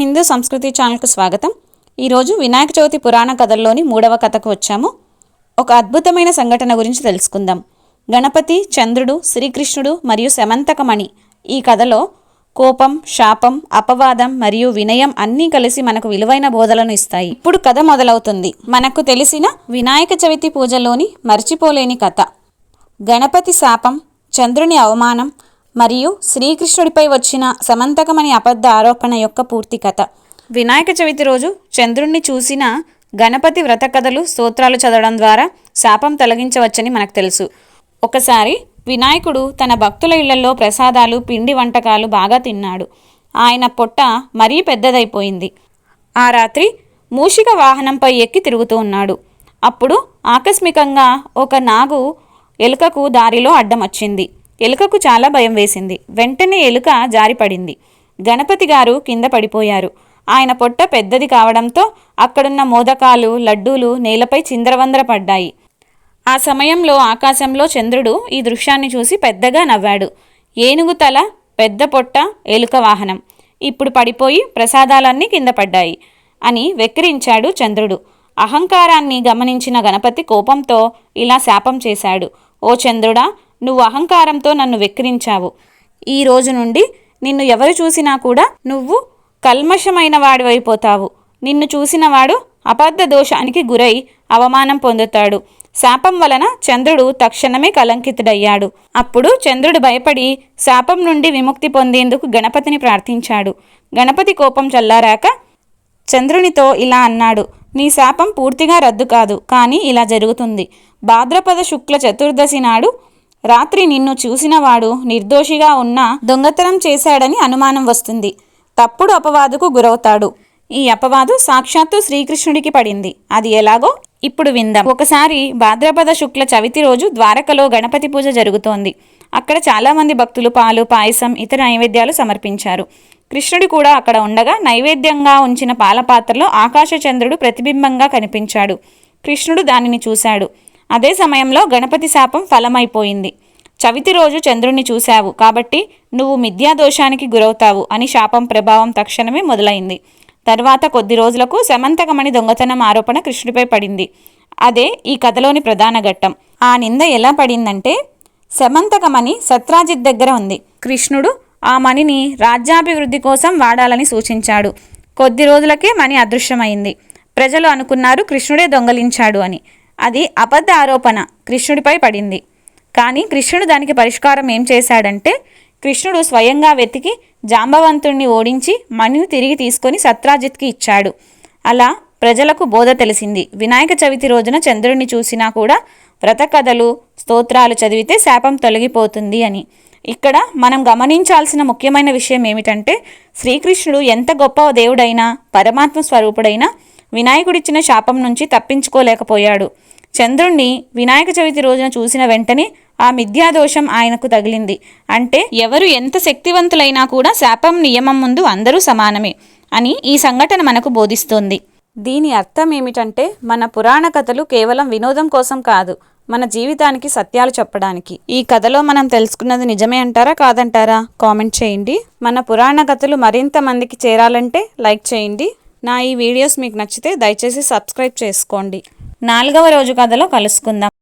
హిందూ సంస్కృతి ఛానల్కు స్వాగతం. ఈరోజు వినాయక చవితి పురాణ కథల్లోని మూడవ కథకు వచ్చాము. ఒక అద్భుతమైన సంఘటన గురించి తెలుసుకుందాం. గణపతి చంద్రుడు శ్రీకృష్ణుడు మరియు శమంతకమణి ఈ కథలో కోపం శాపం అపవాదం మరియు వినయం అన్నీ కలిసి మనకు విలువైన బోధలను ఇస్తాయి. ఇప్పుడు కథ మొదలవుతుంది. మనకు తెలిసిన వినాయక చవితి పూజలోని మర్చిపోలేని కథ. గణపతి శాపం చంద్రుని అవమానం మరియు శ్రీకృష్ణుడిపై వచ్చిన సమంతకమని అబద్ధ ఆరోపణ యొక్క పూర్తి కథ. వినాయక చవితి రోజు చంద్రుణ్ణి చూసిన గణపతి వ్రత కథలు స్తోత్రాలు చదవడం ద్వారా శాపం తొలగించవచ్చని మనకు తెలుసు. ఒకసారి వినాయకుడు తన భక్తుల ఇళ్ళలో ప్రసాదాలు పిండి వంటకాలు బాగా తిన్నాడు. ఆయన పొట్ట మరీ పెద్దదైపోయింది. ఆ రాత్రి మూషిక వాహనంపై ఎక్కి తిరుగుతూ ఉన్నాడు. అప్పుడు ఆకస్మికంగా ఒక నాగు ఎలుకకు దారిలో అడ్డం వచ్చింది ఎలుకకు చాలా భయం వేసింది. వెంటనే ఎలుక జారిపడింది. గణపతి గారు కింద పడిపోయారు. ఆయన పొట్ట పెద్దది కావడంతో అక్కడున్న మోదకాలు లడ్డూలు నేలపై చిందరవందర పడ్డాయి ఆ సమయంలో ఆకాశంలో చంద్రుడు ఈ దృశ్యాన్ని చూసి పెద్దగా నవ్వాడు. ఏనుగు తల పెద్ద పొట్ట ఎలుక వాహనం. ఇప్పుడు పడిపోయి ప్రసాదాలన్నీ కింద పడ్డాయి అని వెక్కిరించాడు చంద్రుడు. అహంకారాన్ని గమనించిన గణపతి కోపంతో ఇలా శాపం చేశాడు. ఓ చంద్రుడా నువ్వు అహంకారంతో నన్ను వెక్కిరించావు. ఈ రోజు నుండి నిన్ను ఎవరు చూసినా కూడా నువ్వు కల్మషమైన వాడివైపోతావు. నిన్ను చూసినవాడు అబద్ధ దోషానికి గురై అవమానం పొందుతాడు. శాపం వలన చంద్రుడు తక్షణమే కలంకితుడయ్యాడు అప్పుడు చంద్రుడు భయపడి శాపం నుండి విముక్తి పొందేందుకు గణపతిని ప్రార్థించాడు. గణపతి కోపం చల్లారాక చంద్రునితో ఇలా అన్నాడు నీ శాపం పూర్తిగా రద్దు కాదు కానీ ఇలా జరుగుతుంది. భాద్రపద శుక్ల చతుర్దశి నాడు రాత్రి నిన్ను చూసినవాడు నిర్దోషిగా ఉన్న దొంగతనం చేశాడని అనుమానం వస్తుంది. తప్పుడు అపవాదుకు గురవుతాడు. ఈ అపవాదు సాక్షాత్తు శ్రీకృష్ణుడికి పడింది. అది ఎలాగో? ఇప్పుడు విందాం. ఒకసారి భాద్రపద శుక్ల చవితి రోజు ద్వారకలో గణపతి పూజ జరుగుతోంది. అక్కడ చాలామంది భక్తులు పాలు పాయసం ఇతర నైవేద్యాలు సమర్పించారు. కృష్ణుడు కూడా అక్కడ ఉండగా నైవేద్యంగా ఉంచిన పాల పాత్రలో ఆకాశచంద్రుడు ప్రతిబింబంగా కనిపించాడు. కృష్ణుడు దానిని చూశాడు. అదే సమయంలో గణపతి శాపం ఫలమైపోయింది. చవితి రోజు చంద్రుణ్ణి చూశావు కాబట్టి నువ్వు మిథ్యాదోషానికి గురవుతావు అని శాపం ప్రభావం తక్షణమే మొదలైంది. తర్వాత కొద్ది రోజులకు శమంతకమణి దొంగతనం ఆరోపణ కృష్ణుడిపై పడింది. అదే ఈ కథలోని ప్రధాన ఘట్టం. ఆ నింద ఎలా పడిందంటే శమంతకమణి సత్రాజిత్ దగ్గర ఉంది. కృష్ణుడు ఆ మణిని రాజ్యాభివృద్ధి కోసం వాడాలని సూచించాడు. కొద్ది రోజులకే మణి అదృశ్యమైంది. ప్రజలు అనుకున్నారు కృష్ణుడే దొంగలించాడు అని. అది అబద్ధ ఆరోపణ. కృష్ణుడిపై పడింది. కానీ కృష్ణుడు దానికి పరిష్కారం ఏం చేశాడంటే కృష్ణుడు స్వయంగా వెతికి జాంబవంతుణ్ణి ఓడించి మణిని తిరిగి తీసుకొని సత్రాజిత్కి ఇచ్చాడు. అలా ప్రజలకు బోధ తెలిసింది. వినాయక చవితి రోజున చంద్రుడిని చూసినా కూడా వ్రత కథలు స్తోత్రాలు చదివితే శాపం తొలగిపోతుంది అని. ఇక్కడ మనం గమనించాల్సిన ముఖ్యమైన విషయం ఏమిటంటే శ్రీకృష్ణుడు ఎంత గొప్ప దేవుడైనా పరమాత్మ స్వరూపుడైనా వినాయకుడిచ్చిన శాపం నుంచి తప్పించుకోలేకపోయాడు. చంద్రుణ్ణి వినాయక చవితి రోజున చూసిన వెంటనే ఆ మిథ్యాదోషం ఆయనకు తగిలింది. అంటే ఎవరు ఎంత శక్తివంతులైనా కూడా శాపం నియమం ముందు అందరూ సమానమే అని ఈ సంఘటన మనకు బోధిస్తోంది. దీని అర్థం ఏమిటంటే మన పురాణ కథలు కేవలం వినోదం కోసం కాదు మన జీవితానికి సత్యాలు చెప్పడానికి. ఈ కథలో మనం తెలుసుకున్నది నిజమే అంటారా కాదంటారా? కామెంట్ చేయండి. మన పురాణ కథలు మరింత మందికి చేరాలంటే లైక్ చేయండి. నా ఈ వీడియోస్ మీకు నచ్చితే దయచేసి సబ్స్క్రైబ్ చేసుకోండి. నాలుగవ రోజు కథలో కలుసుకుందాం.